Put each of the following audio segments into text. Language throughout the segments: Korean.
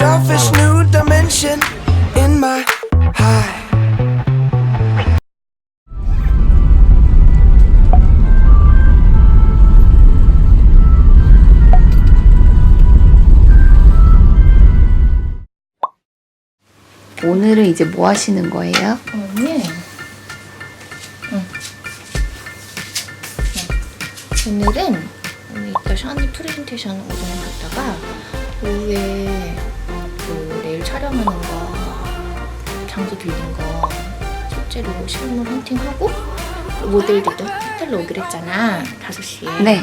selfish new dimension in my high. 오늘은 이제 뭐 하시는 거예요? 언니. 응. 오늘은 오늘 이따 샤니 프레젠테이션 오전에 갔다가 오후에 촬영하는 거 장소 빌린 거 실제로 실물 헌팅하고 모델들도 호텔로 오기로 했잖아 5시에 네.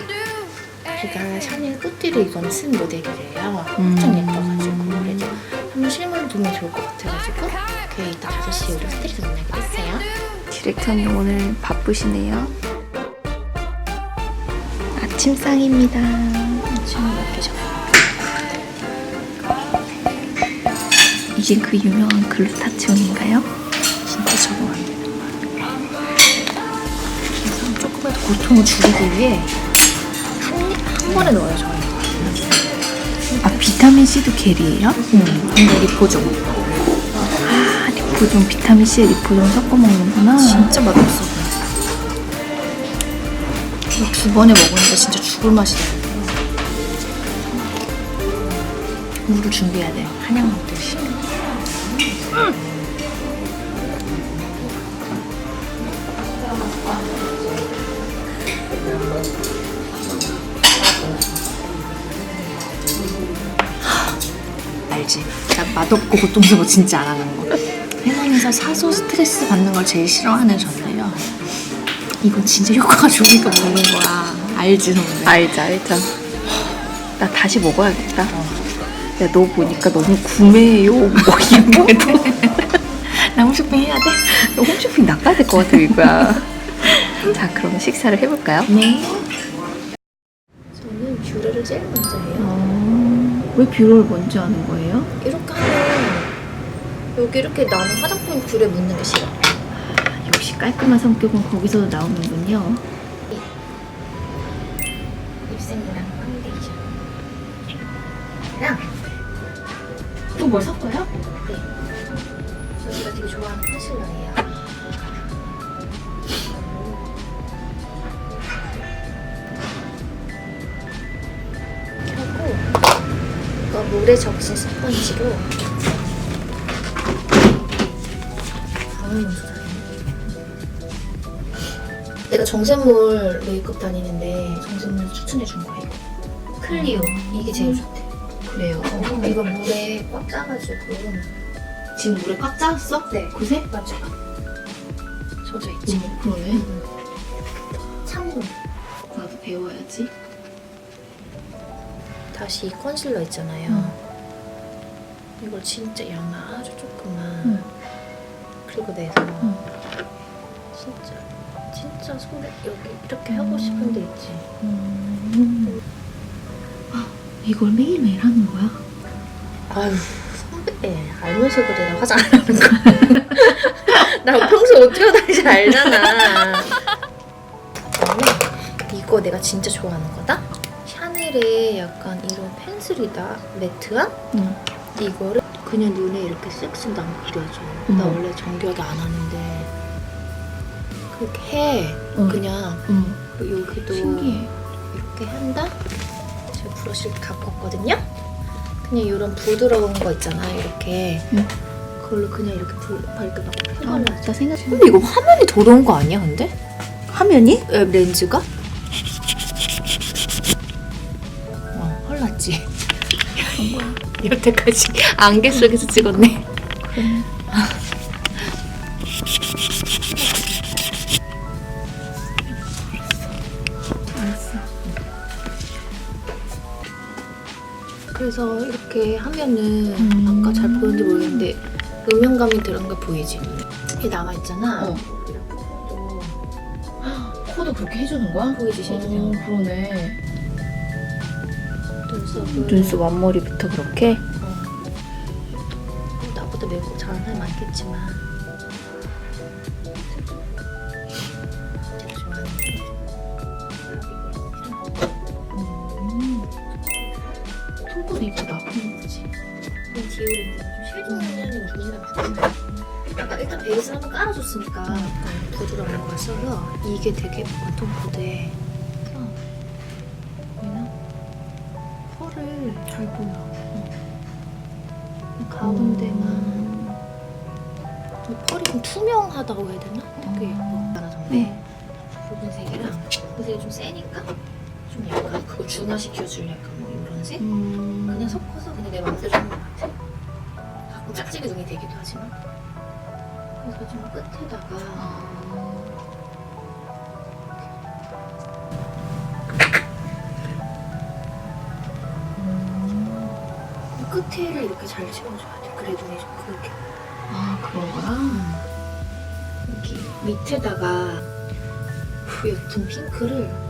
제가 샤넬 꽃띠를 이거는 쓴 모델이래요 음. 엄청 예뻐가지고 그래서 한번 실물로 보면 좋을 것 같아가지고 그 이따 5시에 우리 호텔에서 만나기로 했어요 디렉터님 오늘 바쁘시네요. 아침상입니다. 이게 그 유명한 글루타치온인가요? 진짜 적응 안 되는 거야. 그래서 조금이라도 고통을 줄이기 위해 한, 한 번에 넣어요, 저는. 아 비타민 C도 겔이에요? 음, 근데 리포종. 아 리포종 비타민 C에 리포종 섞어 먹는구나. 진짜 맛없어. 이거 두 번에 먹으니까 진짜 죽을 맛이 나요. 물을 준비해야 돼요. 한약 먹듯이. 알지? 나 맛없고 고통스러워 진짜 안 하는 거. 세상에서 사소 스트레스 받는 걸 제일 싫어하는 전데요. 이건 진짜 효과가 좋으니까 먹는 거야. 알지, 선배? 알죠 알죠. 나 다시 먹어야겠다. 야 너 보니까 너무 구매해요. 뭐 이거 나 홈쇼핑 해야 돼? 너 홈쇼핑 나가야 될 것 같아 이거야. 자 그럼 식사를 해볼까요? 네. 저는 뷰러를 제일 먼저 해요. 어, 왜 뷰러를 먼저 하는 거예요? 이렇게 하면 여기 이렇게 나는 화장품 뷰러에 묻는 게 싫어. 역시 깔끔한 성격은 거기서 나오는군요. 립싱이랑 파운데이션. 랑 또 뭘 섞어요? 네. 저 제가 되게 좋아하는 컨실러예요. 하고 이거 물에 적신 스펀지로. 내가 정샘물 메이크업 다니는데 정샘물 추천해 준 거예요. 클리오 이게 제일 좋대. 그래요. 어, 이거 물에 꽉 짜가지고 지금 물에 꽉 짰어? 네 그새? 맞아 젖어 있지 어, 그러네. 찬물 나도 배워야지. 다시 이 컨실러 있잖아요 응. 이걸 진짜 양 아주 조금만 응. 그리고 내서 응. 진짜 진짜 손에 여기 이렇게 하고 싶은 데 있지 음. 아, 이걸 매일매일 하는 거야? 아유 선배 알면서 그래 나 화장 안 하는 거. 나 평소 어떻게 다니지 알잖아. 이거 내가 진짜 좋아하는 거다. 샤넬의 약간 이런 펜슬이다 매트한 응. 이거를 그냥 눈에 이렇게 쓱쓱 난 그려줘. 나 음. 원래 정교하게 안 하는데 그렇게 해. 응. 그냥 응. 여기도 신기해. 이렇게 한다? 브러쉬를 갖고 왔거든요? 그냥 이런 부드러운 거 있잖아, 이렇게. 응. 그걸로 그냥 이렇게 불, 이렇게 막 아, 펴발라. 나 생각. 근데 이거 화면이 더러운 거 아니야, 근데? 화면이? 에, 렌즈가? 어, 헐났지? 여태까지 안개 속에서 찍었네. 그래. 그래서 이렇게 하면은 음. 아까 잘 보였는지 모르겠는데 음영감이 들어간 거 보이지? 이게 남아있잖아. 어. 또 코도 그렇게 해주는 거야? 보이지, 쉐이드 어, 그러네. 눈썹을 눈썹 앞머리부터 그렇게? 어, 나보다 메이크업 잘하는 사람 많겠지만 손도 이쁘다. 예쁘지. 이 디올인데 좀 쉐딩 하는 눈이랑 좋아요. 아까 일단 베이스 한번 깔아줬으니까 약간 부드러운 거 써서 이게 되게 보통 보이나? 펄을 잘 보여. 가운데만 이 펄이 좀 투명하다고 해야 되나? 되게 예뻐. 하나 정도. 네. 붉은색이랑 붉은색이 좀 세니까 좀 약간 그거 중화시켜줄 약간 색? 음. 그냥 섞어서 그냥 내 맘대로 하는 것 같아. 가끔 짝짝이 눈이 되기도 하지만. 그래서 좀 끝에다가 아. 끝에를 이렇게 잘 채워줘야 돼. 그래 눈이 좀 크게. 아 그런 거야? 여기 밑에다가 그 옅은 핑크를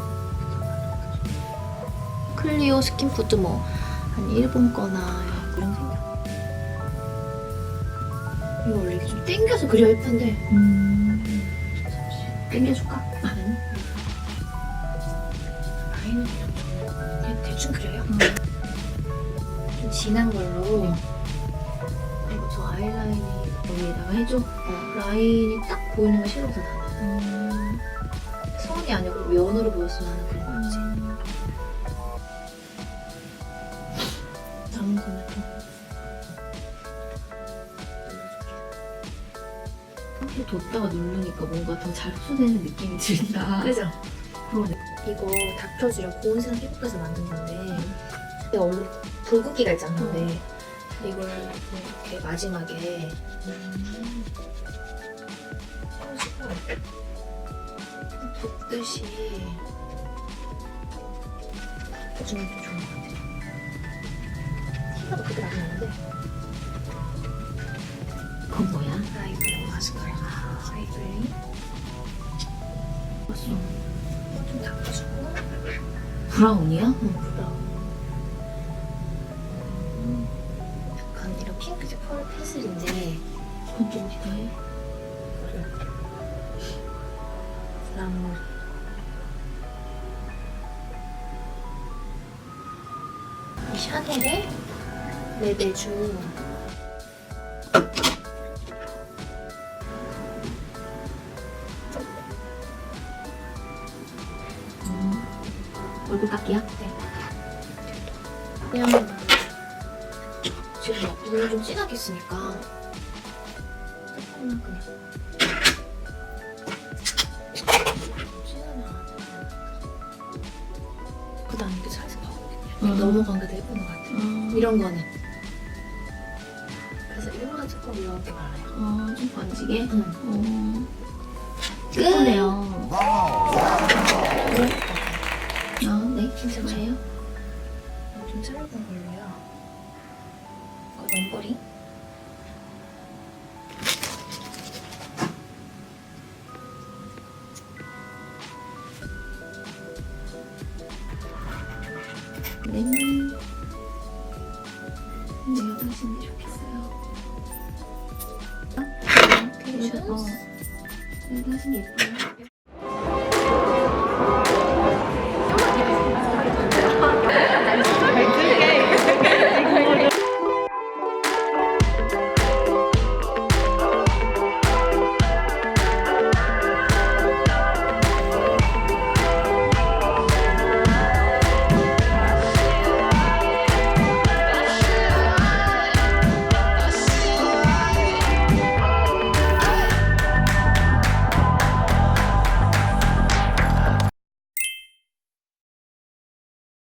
클리오 스킨푸드 뭐 한 일본 거나 이런 생각. 이거 원래 이렇게 좀 땡겨서 그려야 예쁜데 음. 잠시 땡겨줄까? 아니. 라인은 그냥 좀 그냥 대충 그려요. 음. 좀 진한 걸로. 그리고 저 아이라인이 여기에다가 해줘. 어, 라인이 딱 보이는 게 싫어서 나는. 음. 선이 아니고 면으로 보였으면 하는 거는 좀. 이렇게 뒀다가 누르니까 뭔가 더 잘 흡수되는 느낌이 든다. 그죠? 그러네. 이거 닥터지랑 고온세상 피부과에서 만든 건데 내가 원래 붉은기가 있지 않는데 이걸 이렇게 마지막에 해가지고 붓듯이 해주면 좀 좋은 티가 그렇게 나긴 나는데 그건 뭐야? 좀 닦아주고 브라운이야? 응, 브라운. 음, 약간 이런 핑크색 펄 펜슬인데 그건 좀 어디다 해? 나무 이 샤넬의 레베주 음. 얼굴 깎기야? 그냥 지금 막 눈을 좀 진하게 쓰니까 조금만 그냥 진하면 그 다음에 이렇게 살살 파고 음. 넘어간 게더 예쁜 것 같아 음. 이런 거는 조금 이렇게 말아요 어, 좀 번지게? 응. 어. 예쁘네요. 아, 네. 괜찮아요? 좀 짧은 걸로요 이거 넘버링 네. 어. 내가 당신 예뻐요.